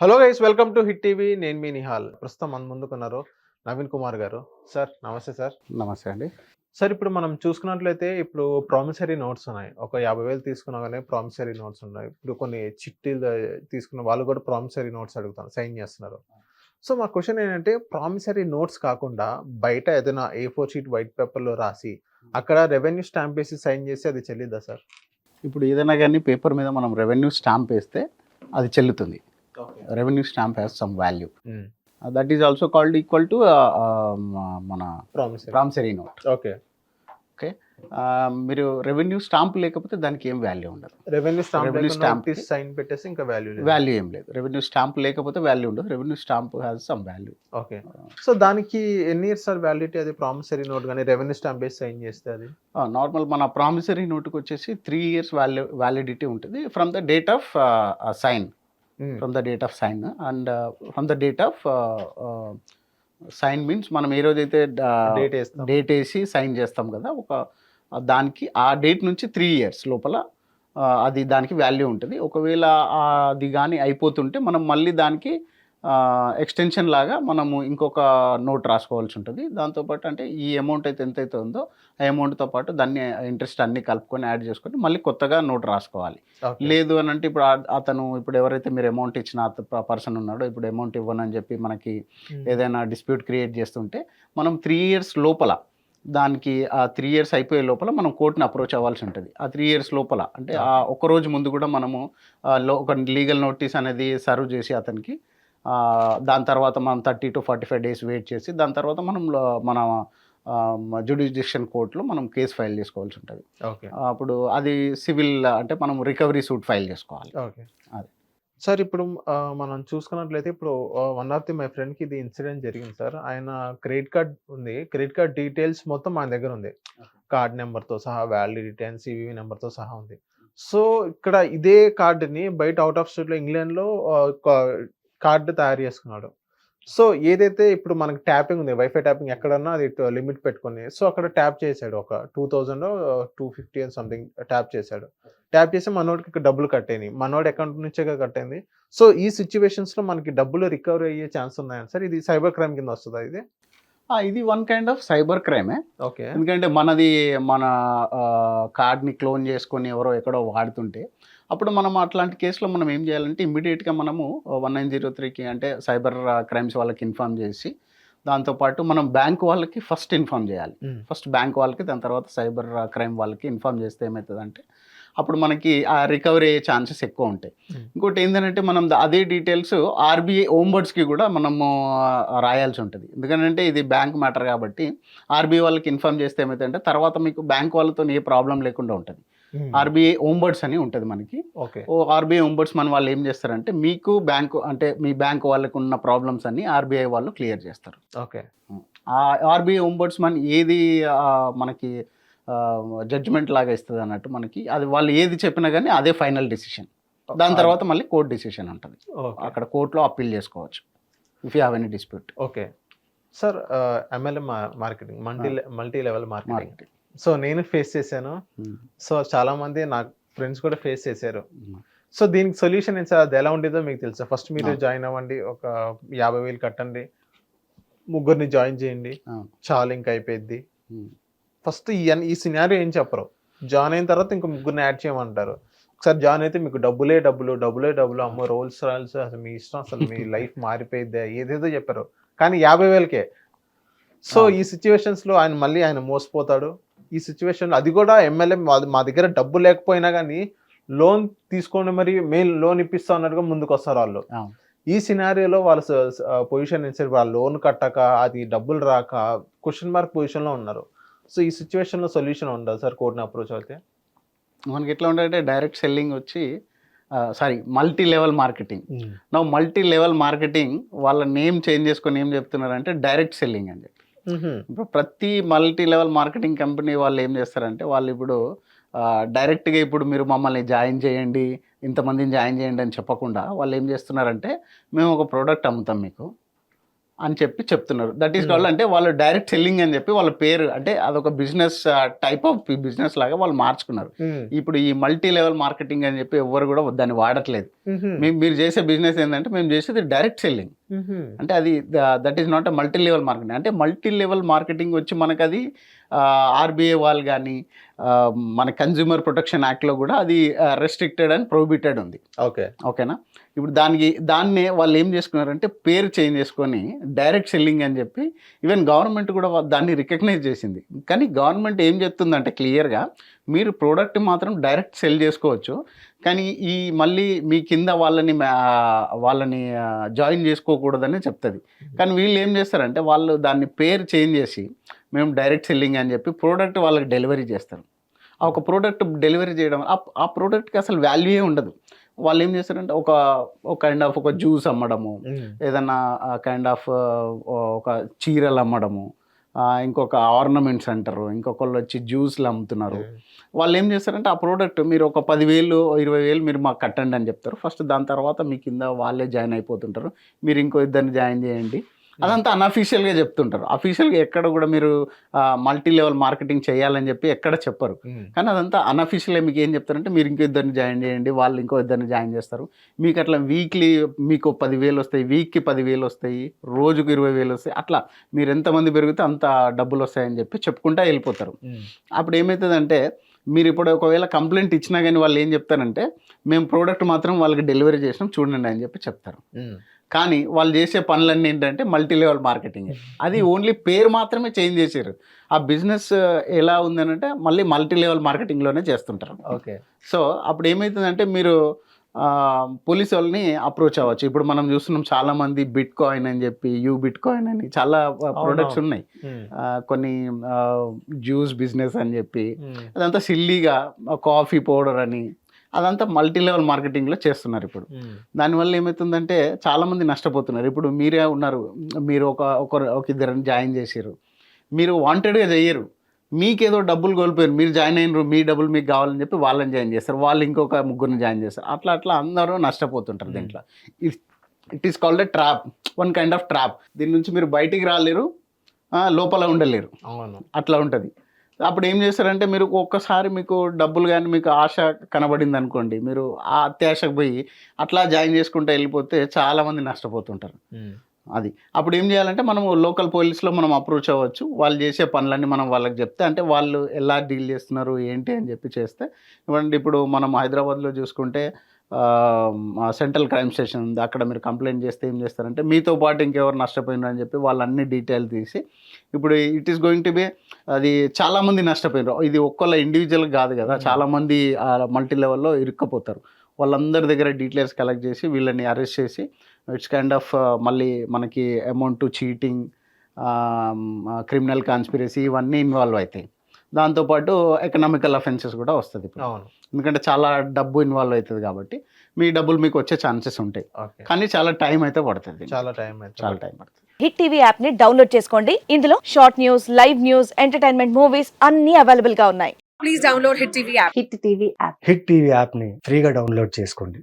Hello guys welcome to Hit TV. నేను మీ నిహాల్. ప్రస్తుతం మన ముందుకున్నారు నవీన్ కుమార్ గారు. సార్ నమస్తే సార్. నమస్తే అండి. సార్ ఇప్పుడు మనం చూసుకున్నట్లయితే ఇప్పుడు ప్రామిసరీ నోట్స్ ఉన్నాయి. ఒక యాభై వేలు తీసుకున్నా కానీ ప్రామిసరీ నోట్స్ ఉన్నాయి. ఇప్పుడు కొన్ని చిట్టీలు తీసుకున్న వాళ్ళు కూడా ప్రామిసరీ నోట్స్ అడుగుతారు సైన్ చేస్తున్నారు. సో మా క్వశ్చన్ ఏంటంటే ప్రామిసరీ నోట్స్ కాకుండా బయట ఏదైనా ఏ ఫోర్ షీట్ వైట్ పేపర్లో రాసి అక్కడ రెవెన్యూ స్టాంప్ వేసి సైన్ చేసి అది చెల్లిద్దా సార్? ఇప్పుడు ఏదైనా కానీ పేపర్ మీద మనం రెవెన్యూ స్టాంప్ వేస్తే అది చెల్లుతుంది. Revenue stamp has some value that is also called equal to మన ప్రామిసరీ నోట్ ఓకే మీరు రెవెన్యూ స్టాంప్ లేకపోతే దానికి ఏం వాల్యూ ఉండదు. రెవెన్యూ స్టాంప్ stamp తీసి సైన్ పెట్టేసి ఇంకా వాల్యూ వాల్యూ ఏం లేదు. రెవెన్యూ స్టాంప్ లేకపోతే వాల్యూ ఉండదు. Revenue stamp has some value okay so దానికి ఎన్ని ఇయర్స్ సార్ వ్యాలిడిటీ అది ప్రామిసరీ నోట్ కానీ రెవెన్యూ స్టాంప్ వేసి సైన్ చేస్తే అది? నార్మల్ మన ప్రామిసరీ నోట్కి వచ్చేసి త్రీ ఇయర్స్ వాల్యూ వ్యాలిడిటీ ఉంటుంది from the date of sign from the date of sign and from the date of sign means మనం ఏ రోజైతే డేట్ వేస్తాం. డేట్ వేసి సైన్ చేస్తాం కదా ఒక దానికి ఆ డేట్ నుంచి త్రీ ఇయర్స్ లోపల అది దానికి వాల్యూ ఉంటుంది. ఒకవేళ అది కానీ అయిపోతుంటే మనం మళ్ళీ దానికి ఎక్స్టెన్షన్ లాగా మనము ఇంకొక నోట్ రాసుకోవాల్సి ఉంటుంది దాంతోపాటు అంటే ఈ అమౌంట్ అయితే ఎంతైతే ఉందో ఆ అమౌంట్తో పాటు దాన్ని ఇంట్రెస్ట్ అన్ని కలుపుకొని యాడ్ చేసుకొని మళ్ళీ కొత్తగా నోట్ రాసుకోవాలి. లేదు అని అంటే ఇప్పుడు అతను ఇప్పుడు ఎవరైతే మీరు అమౌంట్ ఇచ్చిన పర్సన్ ఉన్నాడో ఇప్పుడు అమౌంట్ ఇవ్వనని చెప్పి మనకి Hmm. ఏదైనా డిస్ప్యూట్ క్రియేట్ చేస్తుంటే మనం త్రీ ఇయర్స్ లోపల దానికి ఆ త్రీ ఇయర్స్ అయిపోయే లోపల మనం కోర్టుని అప్రోచ్ అవ్వాల్సి ఉంటుంది ఆ త్రీ ఇయర్స్ లోపల అంటే ఆ ఒక రోజు ముందు కూడా మనము ఒక లీగల్ నోటీస్ అనేది సర్వ్ చేసి అతనికి దాని తర్వాత మనం thirty to forty five days wait చేసి దాని తర్వాత మనం మన జ్యుడిషియన్ కోర్టులో మనం కేసు ఫైల్ చేసుకోవాల్సి ఉంటుంది. ఓకే. అప్పుడు అది సివిల్ అంటే మనం రికవరీ సూట్ ఫైల్ చేసుకోవాలి. ఓకే. అదే. సార్ ఇప్పుడు మనం చూసుకున్నట్లయితే ఇప్పుడు వన్ ఆఫ్ ది మై ఫ్రెండ్కి ఇది ఇన్సిడెంట్ జరిగింది సార్. ఆయన క్రెడిట్ కార్డ్ ఉంది. క్రెడిట్ కార్డ్ డీటెయిల్స్ మొత్తం మన దగ్గర ఉంది. కార్డ్ నెంబర్తో సహా వ్యాలిడిటీ అండ్ సివివి నెంబర్తో సహా ఉంది. సో ఇక్కడ ఇదే కార్డుని బయట అవుట్ ఆఫ్ స్టేట్లో ఇంగ్లాండ్లో కార్డు తయారు చేసుకున్నాడు. సో ఏదైతే ఇప్పుడు మనకి ట్యాపింగ్ ఉంది వైఫై ట్యాపింగ్ ఎక్కడన్నా అది లిమిట్ పెట్టుకొని సో అక్కడ ట్యాప్ చేశాడు ఒక two thousand two fifty and something tap చేశాడు ట్యాప్ చేసి మనోడికి డబ్బులు కట్టేని మనోడి అకౌంట్ నుంచే కట్టింది సో ఈ సిచ్యువేషన్స్లో మనకి డబ్బులు రికవరీ అయ్యే ఛాన్స్ ఉన్నాయా సార్? ఇది సైబర్ క్రైమ్ కింద వస్తుందా ఇది? ఇది వన్ కైండ్ ఆఫ్ సైబర్ క్రైమే ఓకే. ఎందుకంటే మనది మన కార్డ్ని క్లోన్ చేసుకొని ఎవరో ఎక్కడో వాడుతుంటే అప్పుడు మనం అట్లాంటి కేసులో మనం ఏం చేయాలంటే ఇమ్మీడియట్గా మనము వన్ నైన్ జీరో త్రీకి అంటే సైబర్ క్రైమ్స్ వాళ్ళకి ఇన్ఫామ్ చేసి దాంతోపాటు మనం బ్యాంక్ వాళ్ళకి ఫస్ట్ ఇన్ఫామ్ చేయాలి. ఫస్ట్ బ్యాంక్ వాళ్ళకి దాని తర్వాత సైబర్ క్రైమ్ వాళ్ళకి ఇన్ఫామ్ చేస్తే ఏమవుతుందంటే అప్పుడు మనకి ఆ రికవరీ అయ్యే ఛాన్సెస్ ఎక్కువ ఉంటాయి. ఇంకోటి ఏంటంటే మనం అదే డీటెయిల్స్ ఆర్బీఐ ఓంబర్డ్స్కి కూడా మనము రాయాల్సి ఉంటుంది. ఎందుకంటే ఇది బ్యాంక్ మ్యాటర్ కాబట్టి ఆర్బీఐ వాళ్ళకి ఇన్ఫామ్ చేస్తే ఏమవుతుందంటే తర్వాత మీకు బ్యాంక్ వాళ్ళతో ఏ ప్రాబ్లం లేకుండా ఉంటుంది. ఆర్బీఐ ఓంబర్డ్స్ అని ఉంటుంది మనకి. ఓకే. ఓ ఆర్బీఐ ఓంబర్డ్స్ మన వాళ్ళు ఏం చేస్తారంటే మీకు బ్యాంకు అంటే మీ బ్యాంక్ వాళ్ళకు ఉన్న ప్రాబ్లమ్స్ అన్ని ఆర్బీఐ వాళ్ళు క్లియర్ చేస్తారు. ఓకే. ఆ ఆర్బీఐ ఓంబర్డ్స్ మన్ ఏది మనకి జడ్జిమెంట్ లాగా ఇస్తుంది అన్నట్టు మనకి అది వాళ్ళు ఏది చెప్పినా కానీ అదే ఫైనల్ డిసిషన్. దాని తర్వాత మళ్ళీ కోర్ట్ డిసిషన్ ఉంటుంది. అక్కడ కోర్టులో అప్పీల్ చేసుకోవచ్చు if you have any dispute. Okay. Sir MLM marketing multi multi level marketing so నేను ఫేస్ చేశాను. సో చాలా మంది నా ఫ్రెండ్స్ కూడా ఫేస్ చేశారు. సో దీనికి సొల్యూషన్ ఏంటి సార్? అది ఎలా ఉండేదో మీకు తెలుసా? ఫస్ట్ మీరు. జాయిన్ అవ్వండి. ఒక యాభై వేలు కట్టండి. ముగ్గురిని జాయిన్ చేయండి. చాలు ఇంకా అయిపోయింది ఫస్ట్ ఈ సినారియో ఏం చెప్పరు. జాయిన్ అయిన తర్వాత ఇంకో ముగ్గురిని యాడ్ చేయమంటారు. ఒకసారి జాయిన్ అయితే మీకు డబ్బులే డబ్బులు డబ్బులే డబ్బులు. అమ్మో రోల్స్ రాయల్స్ అసలు మీ ఇష్టం అసలు మీ లైఫ్ మారిపోయిద్దా. ఏదేదో చెప్పారు. కానీ యాభై వేలకే. సో. ఈ సిచ్యువేషన్స్లో ఆయన మళ్ళీ ఆయన మోసపోతాడు. ఈ సిచ్యువేషన్ అది కూడా ఎమ్మెల్యే మా దగ్గర డబ్బు లేకపోయినా కానీ లోన్ తీసుకోండి మరి మెయిన్ లోన్ ఇప్పిస్తా ఉన్నట్టుగా ముందుకు వస్తారు వాళ్ళు. ఈ సినారియోలో వాళ్ళ పొజిషన్ ఏంటి వాళ్ళ లోన్ కట్టక అది డబ్బులు రాక క్వశ్చన్ మార్క్ పొజిషన్లో ఉన్నారు. సో ఈ సిచ్యువేషన్లో సొల్యూషన్ ఉండదు సార్? కోర్టుని అప్రోచ్ అయితే? మనకి ఎట్లా ఉండాలంటే డైరెక్ట్ సెల్లింగ్ వచ్చి సారీ మల్టీ లెవెల్ మార్కెటింగ్ నా మల్టీ లెవెల్ మార్కెటింగ్ వాళ్ళ నేమ్ చేంజ్ చేసుకొని ఏం చెప్తున్నారంటే డైరెక్ట్ సెల్లింగ్ అని చెప్పి. ఇప్పుడు ప్రతి మల్టీ లెవెల్ మార్కెటింగ్ కంపెనీ వాళ్ళు ఏం చేస్తారంటే వాళ్ళు ఇప్పుడు డైరెక్ట్గా ఇప్పుడు మీరు మమ్మల్ని జాయిన్ చేయండి ఇంతమందిని జాయిన్ చేయండి అని చెప్పకుండా వాళ్ళు ఏం చేస్తున్నారంటే మేము ఒక ప్రోడక్ట్ అమ్ముతాం మీకు అని చెప్పి చెప్తున్నారు. That is. కాల్డ్ అంటే వాళ్ళు డైరెక్ట్ సెల్లింగ్ అని చెప్పి వాళ్ళ పేరు అంటే అదొక బిజినెస్ టైప్ ఆఫ్ బిజినెస్ లాగా వాళ్ళు మార్చుకున్నారు. ఇప్పుడు ఈ మల్టీ లెవెల్ మార్కెటింగ్ అని చెప్పి ఎవరు కూడా దాన్ని వాడట్లేదు. మేము మీరు చేసే బిజినెస్ ఏంటంటే మేము చేసేది డైరెక్ట్ సెల్లింగ్. అంటే అది that is not a multi level marketing అంటే మల్టీ లెవెల్ మార్కెటింగ్ వచ్చి మనకు అది ఆర్బీఐ వాళ్ళు కానీ మన కన్జ్యూమర్ ప్రొటెక్షన్ యాక్ట్లో కూడా అది రెస్ట్రిక్టెడ్ అండ్ ప్రొహిబిటెడ్ ఉంది. ఓకే. ఓకేనా? ఇప్పుడు దానికి దాన్నే వాళ్ళు ఏం చేసుకున్నారంటే పేరు చేంజ్ చేసుకొని డైరెక్ట్ సెల్లింగ్ అని చెప్పి ఈవెన్ గవర్నమెంట్ కూడా దాన్ని రికగ్నైజ్ చేసింది. కానీ గవర్నమెంట్ ఏం చెప్తుందంటే క్లియర్గా మీరు ప్రోడక్ట్ మాత్రం డైరెక్ట్ సెల్ చేసుకోవచ్చు. కానీ ఈ మళ్ళీ మీ కింద వాళ్ళని వాళ్ళని జాయిన్ చేసుకోకూడదని చెప్తుంది. కానీ వీళ్ళు ఏం చేస్తారంటే వాళ్ళు దాన్ని పేరు చేంజ్ చేసి మేము డైరెక్ట్ సెల్లింగ్ అని చెప్పి ప్రోడక్ట్ వాళ్ళకి డెలివరీ చేస్తారు. ఆ ఒక ప్రోడక్ట్ డెలివరీ చేయడం ఆ- ఆ ప్రోడక్ట్కి అసలు వాల్యూయే ఉండదు. వాళ్ళు ఏం చేస్తారంటే ఒక ఒక కైండ్ ఆఫ్ ఒక జ్యూస్ అమ్మడము ఏదన్నా కైండ్ ఆఫ్ ఒక చీరలు అమ్మడము ఇంకొక ఆర్నమెంట్స్ అంటారు ఇంకొకళ్ళు వచ్చి జ్యూస్లు అమ్ముతున్నారు. వాళ్ళు ఏం చేస్తారంటే ఆ ప్రోడక్ట్ మీరు ఒక పదివేలు ఇరవై వేలు మీరు మాకు కట్టండి అని చెప్తారు. ఫస్ట్ దాని తర్వాత మీ కింద వాళ్ళే జాయిన్ అయిపోతుంటారు. మీరు ఇంకో ఇద్దరిని జాయిన్ చేయండి. అదంతా అన్అఫీషియల్గా చెప్తుంటారు. అఫీషియల్గా ఎక్కడ కూడా మీరు మల్టీ లెవెల్ మార్కెటింగ్ చేయాలని చెప్పి ఎక్కడ చెప్పరు. కానీ అదంతా అన్అఫీషియల్గా మీకు ఏం చెప్తారంటే మీరు ఇంకో ఇద్దరిని జాయిన్ చేయండి వాళ్ళు ఇంకో ఇద్దరిని జాయిన్ చేస్తారు. మీకు అట్లా వీక్లీ మీకు పదివేలు వస్తాయి వీక్కి పదివేలు వస్తాయి రోజుకు ఇరవై వేలు వస్తాయి అట్లా మీరు ఎంతమంది పెరిగితే అంత డబ్బులు వస్తాయని చెప్పి చెప్పుకుంటా వెళ్ళిపోతారు. అప్పుడు ఏమవుతుందంటే మీరు ఇప్పుడు ఒకవేళ కంప్లైంట్ ఇచ్చినా కానీ వాళ్ళు ఏం చెప్తారంటే మేము ప్రోడక్ట్ మాత్రం వాళ్ళకి డెలివరీ చేసినాం చూడండి అని చెప్పి చెప్తారు. కానీ వాళ్ళు చేసే పనులన్నీ ఏంటంటే మల్టీ లెవెల్ మార్కెటింగ్ అది ఓన్లీ పేరు మాత్రమే చేంజ్ చేశారు ఆ బిజినెస్ ఎలా ఉందనంటే మళ్ళీ మల్టీ లెవెల్ మార్కెటింగ్లోనే చేస్తుంటారు. ఓకే సో అప్పుడు ఏమవుతుందంటే మీరు ఆ, పోలీస్ వాళ్ళని అప్రోచ్ అవ్వచ్చు. ఇప్పుడు మనం చూస్తున్నాం చాలా మంది బిట్ కాయిన్ అని చెప్పి యూ బిట్ కాయిన్ అని చాలా ప్రోడక్ట్స్. ఉన్నాయి. ఆ, కొన్ని జ్యూస్ బిజినెస్ అని చెప్పి ఉమ్, అదంతా సిల్లీగా కాఫీ పౌడర్ అని అదంతా మల్టీ లెవెల్ మార్కెటింగ్లో చేస్తున్నారు ఇప్పుడు. దానివల్ల ఏమవుతుందంటే చాలామంది నష్టపోతున్నారు. ఇప్పుడు మీరే ఉన్నారు మీరు ఒక ఒక ఒక ఇద్దరిని జాయిన్ చేసారు మీరు వాంటెడ్గా చెయ్యరు మీకేదో డబ్బులు కోల్పోయారు. మీరు జాయిన్ అయినరు మీ డబ్బులు మీకు కావాలని చెప్పి వాళ్ళని జాయిన్ చేస్తారు. వాళ్ళు ఇంకొక ముగ్గురిని జాయిన్ చేస్తారు. అట్లా అట్లా అందరూ నష్టపోతుంటారు దీంట్లో. It is called a trap one kind of trap దీని నుంచి మీరు బయటికి రాలేరు లోపల ఉండలేరు. అట్లా ఉంటుంది. అప్పుడు ఏం చేస్తారంటే మీరు ఒక్కసారి మీకు డబ్బులు కానీ మీకు ఆశ కనబడింది అనుకోండి మీరు ఆ అత్యాశకు పోయి అట్లా జాయిన్ చేసుకుంటూ వెళ్ళిపోతే చాలామంది నష్టపోతుంటారు. అది. అప్పుడు ఏం చేయాలంటే మనం లోకల్ పోలీస్లో మనం అప్రోచ్ అవ్వచ్చు. వాళ్ళు చేసే పనులన్నీ మనం వాళ్ళకి చెప్తే అంటే వాళ్ళు ఎలా డీల్ చేస్తున్నారు ఏంటి అని చెప్పి చేస్తే ఇవ్వండి ఇప్పుడు మనం హైదరాబాద్లో చూసుకుంటే సెంట్రల్ క్రైమ్ స్టేషన్ ఉంది. అక్కడ మీరు కంప్లైంట్ చేస్తే ఏం చేస్తారంటే మీతో పాటు ఇంకెవరు నష్టపోయినారు అని చెప్పి వాళ్ళు అన్ని డీటెయిల్ తీసి ఇప్పుడు it is going to be అది చాలామంది నష్టపోయినారు. ఇది ఒక్కళ్ళ ఇండివిజువల్ కాదు కదా. Hmm. చాలామంది మల్టీ లెవెల్లో ఇరుక్కపోతారు. వాళ్ళందరి దగ్గర డీటెయిల్స్ కలెక్ట్ చేసి వీళ్ళని అరెస్ట్ చేసి ఇట్స్ కైండ్ ఆఫ్ మనకి మనకి amount cheating criminal conspiracy involve involve అవుతాయి దాంతోపాటు ఎకనామికల్ అఫెన్సెస్ కూడా వస్తుంది ఇప్పుడు. అవును. ఎందుకంటే చాలా డబ్బు ఇన్వాల్వ్ అవుతుంది కాబట్టి మీ డబ్బులు మీకు వచ్చే ఛాన్సెస్ ఉంటాయి. ఓకే. కానీ చాలా టైం అయితే పడుతుంది చాలా టైం చాలా టైం పడుతుంది. హిట్ టీవీ యాప్ని డౌన్లోడ్ చేసుకోండి. ఇందులో short news live news entertainment movies అన్ని అవైలబుల్గా ఉన్నాయి. Please download Hit TV app. Hit TV app Hit TV యాప్ని ఫ్రీగా డౌన్లోడ్ చేసుకోండి.